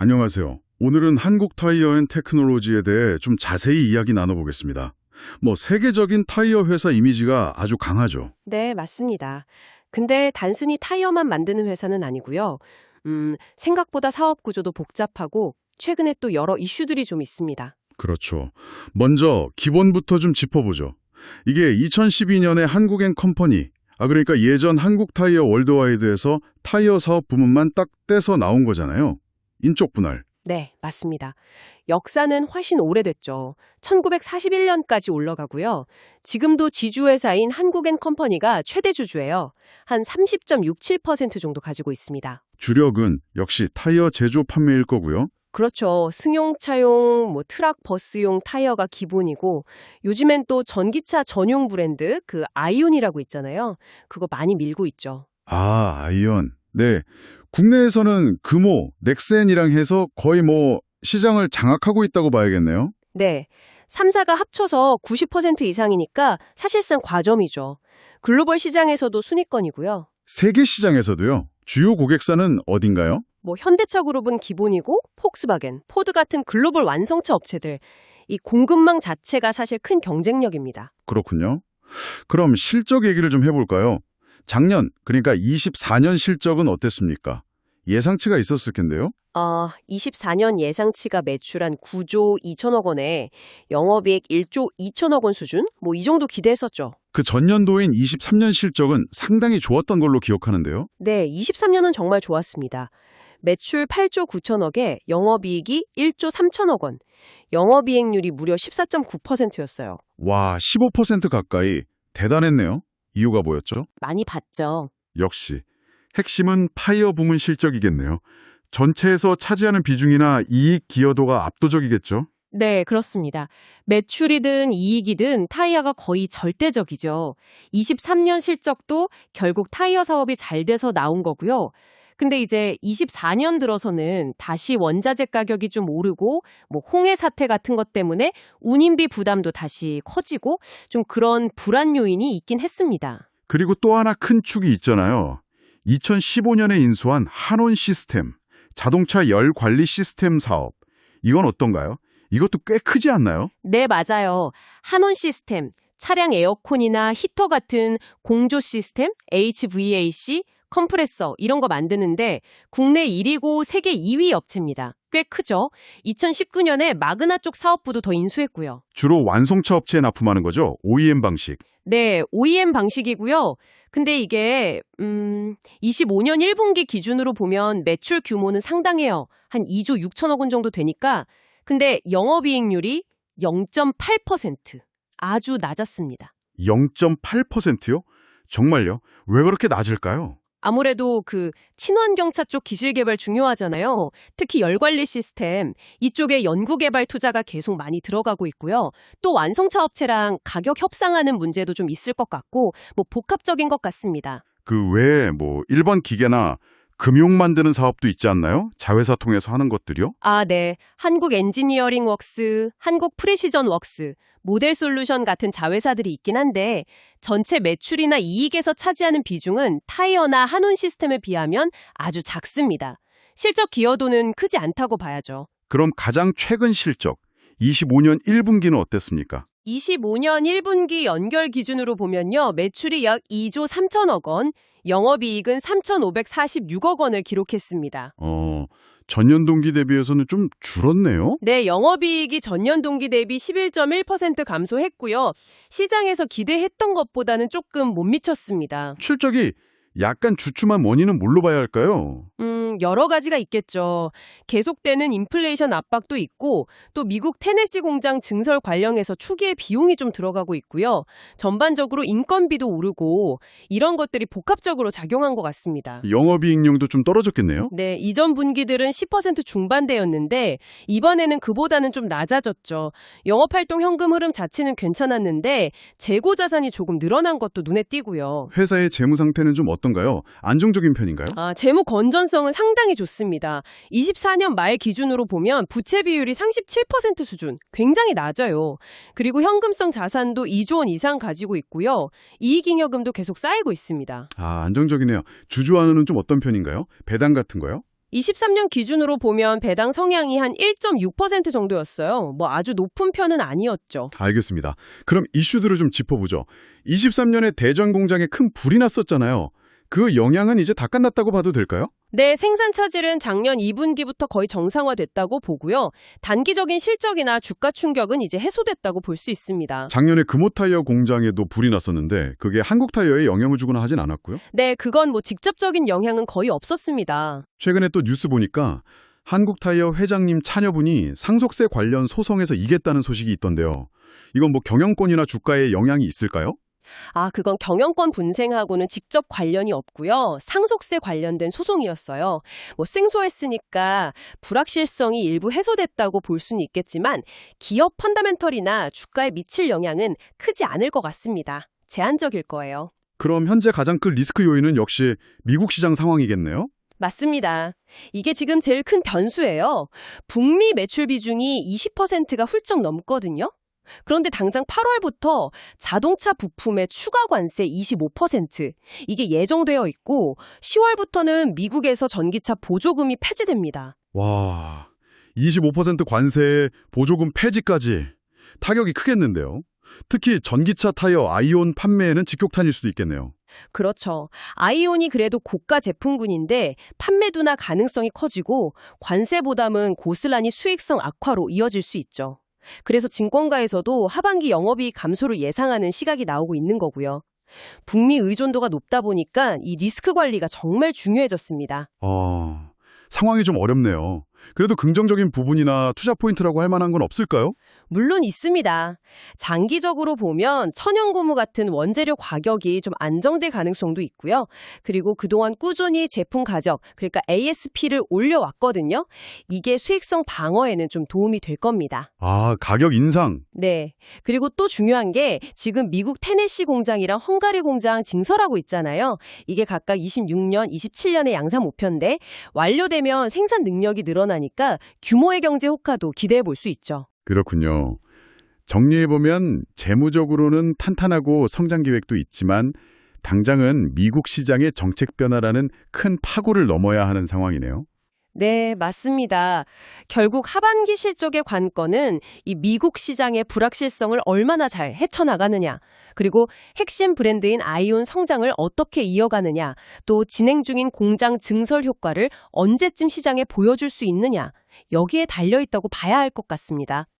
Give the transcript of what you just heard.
안녕하세요. 오늘은 한국 타이어 앤 테크놀로지에 대해 좀 자세히 이야기 나눠보겠습니다. 뭐 세계적인 타이어 회사 이미지가 아주 강하죠. 네, 맞습니다. 근데 단순히 타이어만 만드는 회사는 아니고요. 음, 생각보다 사업 구조도 복잡하고 최근에 또 여러 이슈들이 좀 있습니다. 그렇죠. 먼저 기본부터 좀 짚어보죠. 이게 2012년에 한국엔 컴퍼니, 아 그러니까 예전 한국 타이어 월드와이드에서 타이어 사업 부문만 딱 떼서 나온 거잖아요. 인적 분할. 네, 맞습니다. 역사는 훨씬 오래됐죠. 1941년까지 올라가고요. 지금도 지주회사인 한국엔 컴퍼니가 최대 주주예요. 한 30.67% 정도 가지고 있습니다. 주력은 역시 타이어 제조 판매일 거고요. 그렇죠. 승용차용, 뭐 트럭, 버스용 타이어가 기본이고 요즘엔 또 전기차 전용 브랜드 그 아이온이라고 있잖아요. 그거 많이 밀고 있죠. 아, 아이언. 네. 국내에서는 금호, 넥센이랑 해서 거의 뭐 시장을 장악하고 있다고 봐야겠네요. 네. 3사가 합쳐서 90% 이상이니까 사실상 과점이죠. 글로벌 시장에서도 순위권이고요. 세계 시장에서도요. 주요 고객사는 어딘가요? 뭐 현대차 그룹은 기본이고 폭스바겐, 포드 같은 글로벌 완성차 업체들 이 공급망 자체가 사실 큰 경쟁력입니다. 그렇군요. 그럼 실적 얘기를 좀 해볼까요? 작년, 그러니까 24년 실적은 어땠습니까? 예상치가 있었을 텐데요. 어, 24년 예상치가 매출한 9조 2천억 원에 영업이익 1조 2천억 원 수준? 뭐 이 정도 기대했었죠. 그 전년도인 23년 실적은 상당히 좋았던 걸로 기억하는데요. 네, 23년은 정말 좋았습니다. 매출 8조 9천억에 영업이익이 1조 3천억 원. 영업이익률이 무려 14.9%였어요. 와, 15% 가까이 대단했네요. 이유가 뭐였죠? 많이 봤죠. 역시 핵심은 파이어 부문 실적이겠네요. 전체에서 차지하는 비중이나 이익 기여도가 압도적이겠죠. 네, 그렇습니다. 매출이든 이익이든 타이어가 거의 절대적이죠. 23년 실적도 결국 타이어 사업이 잘 돼서 나온 거고요. 근데 이제 24년 들어서는 다시 원자재 가격이 좀 오르고 뭐 홍해 사태 같은 것 때문에 운임비 부담도 다시 커지고 좀 그런 불안 요인이 있긴 했습니다. 그리고 또 하나 큰 축이 있잖아요. 2015년에 인수한 한온 시스템, 자동차 열 관리 시스템 사업. 이건 어떤가요? 이것도 꽤 크지 않나요? 네, 맞아요. 한온 시스템, 차량 에어컨이나 히터 같은 공조 시스템, HVAC, 컴프레서 이런 거 만드는데 국내 1위고 세계 2위 업체입니다. 꽤 크죠? 2019년에 마그나 쪽 사업부도 더 인수했고요. 주로 완성차 업체에 납품하는 거죠? OEM 방식. 네, OEM 방식이고요. 근데 이게 음, 25년 1분기 기준으로 보면 매출 규모는 상당해요. 한 2조 6천억 원 정도 되니까. 근데 영업이익률이 0.8%. 아주 낮았습니다. 0.8%요? 정말요? 왜 그렇게 낮을까요? 아무래도 그 친환경차 쪽 기술 개발 중요하잖아요. 특히 열 관리 시스템 이쪽에 연구 개발 투자가 계속 많이 들어가고 있고요. 또 완성차 업체랑 가격 협상하는 문제도 좀 있을 것 같고 뭐 복합적인 것 같습니다. 그 외에 뭐 일반 기계나 금융 만드는 사업도 있지 않나요? 자회사 통해서 하는 것들이요? 아, 네. 한국 엔지니어링 웍스, 한국 프레시전 웍스, 모델 솔루션 같은 자회사들이 있긴 한데 전체 매출이나 이익에서 차지하는 비중은 타이어나 한온 시스템에 비하면 아주 작습니다. 실적 기여도는 크지 않다고 봐야죠. 그럼 가장 최근 실적, 25년 1분기는 어땠습니까? 25년 1분기 연결 기준으로 보면요. 매출이 약 2조 3천억 원, 영업이익은 3,546억 원을 기록했습니다. 어, 전년 동기 대비해서는 좀 줄었네요. 네, 영업이익이 전년 동기 대비 11.1% 감소했고요. 시장에서 기대했던 것보다는 조금 못 미쳤습니다. 실적이 약간 주춤한 원인은 뭘로 봐야 할까요? 음, 여러 가지가 있겠죠. 계속되는 인플레이션 압박도 있고 또 미국 테네시 공장 증설 관련해서 초기에 비용이 좀 들어가고 있고요. 전반적으로 인건비도 오르고 이런 것들이 복합적으로 작용한 것 같습니다. 영업이익률도 좀 떨어졌겠네요. 네, 이전 분기들은 10% 중반대였는데 이번에는 그보다는 좀 낮아졌죠. 영업활동 현금 흐름 자체는 괜찮았는데 재고 자산이 조금 늘어난 것도 눈에 띄고요. 회사의 재무 상태는 좀 어떤 가요? 안정적인 편인가요? 아, 재무 건전성은 상당히 좋습니다. 24년 말 기준으로 보면 부채 비율이 37% 수준, 굉장히 낮아요. 그리고 현금성 자산도 2조 원 이상 가지고 있고요. 이익잉여금도 계속 쌓이고 있습니다. 아, 안정적이네요. 주주환원은 좀 어떤 편인가요? 배당 같은 거요? 23년 기준으로 보면 배당 성향이 한 1.6% 정도였어요. 뭐 아주 높은 편은 아니었죠. 알겠습니다. 그럼 이슈들을 좀 짚어보죠. 23년에 대전 공장에 큰 불이 났었잖아요. 그 영향은 이제 다 끝났다고 봐도 될까요? 네, 생산 차질은 작년 2분기부터 거의 정상화됐다고 보고요. 단기적인 실적이나 주가 충격은 이제 해소됐다고 볼 수 있습니다. 작년에 금호타이어 공장에도 불이 났었는데 그게 한국타이어에 영향을 주거나 하진 않았고요. 네, 그건 뭐 직접적인 영향은 거의 없었습니다. 최근에 또 뉴스 보니까 한국타이어 회장님 차녀분이 상속세 관련 소송에서 이겼다는 소식이 있던데요. 이건 뭐 경영권이나 주가에 영향이 있을까요? 아, 그건 경영권 분생하고는 직접 관련이 없고요. 상속세 관련된 소송이었어요. 뭐 승소했으니까 불확실성이 일부 해소됐다고 볼 수는 있겠지만 기업 펀더멘털이나 주가에 미칠 영향은 크지 않을 것 같습니다. 제한적일 거예요. 그럼 현재 가장 큰 리스크 요인은 역시 미국 시장 상황이겠네요. 맞습니다. 이게 지금 제일 큰 변수예요. 북미 매출 비중이 20%가 훌쩍 넘거든요. 그런데 당장 8월부터 자동차 부품의 추가 관세 25% 이게 예정되어 있고 10월부터는 미국에서 전기차 보조금이 폐지됩니다. 와, 25% 관세에 보조금 폐지까지 타격이 크겠는데요. 특히 전기차 타이어 아이온 판매에는 직격탄일 수도 있겠네요. 그렇죠. 아이온이 그래도 고가 제품군인데 판매도나 가능성이 커지고 관세 부담은 고스란히 수익성 악화로 이어질 수 있죠. 그래서 증권가에서도 하반기 영업이익 감소를 예상하는 시각이 나오고 있는 거고요. 북미 의존도가 높다 보니까 이 리스크 관리가 정말 중요해졌습니다. 아, 상황이 좀 어렵네요. 그래도 긍정적인 부분이나 투자 포인트라고 할 만한 건 없을까요? 물론 있습니다. 장기적으로 보면 천연고무 같은 원재료 가격이 좀 안정될 가능성도 있고요. 그리고 그동안 꾸준히 제품 가격, 그러니까 ASP를 올려왔거든요. 이게 수익성 방어에는 좀 도움이 될 겁니다. 아, 가격 인상. 네. 그리고 또 중요한 게 지금 미국 테네시 공장이랑 헝가리 공장 증설하고 있잖아요. 이게 각각 26년, 27년의 양산 목표인데 완료되면 생산 능력이 늘어나 니까 규모의 경제 효과도 기대해 볼 수 있죠. 그렇군요. 정리해보면 재무적으로는 탄탄하고 성장 계획도 있지만 당장은 미국 시장의 정책 변화라는 큰 파고를 넘어야 하는 상황이네요. 네, 맞습니다. 결국 하반기 실적의 관건은 이 미국 시장의 불확실성을 얼마나 잘 헤쳐나가느냐, 그리고 핵심 브랜드인 아이온 성장을 어떻게 이어가느냐, 또 진행 중인 공장 증설 효과를 언제쯤 시장에 보여줄 수 있느냐, 여기에 달려 있다고 봐야 할 것 같습니다.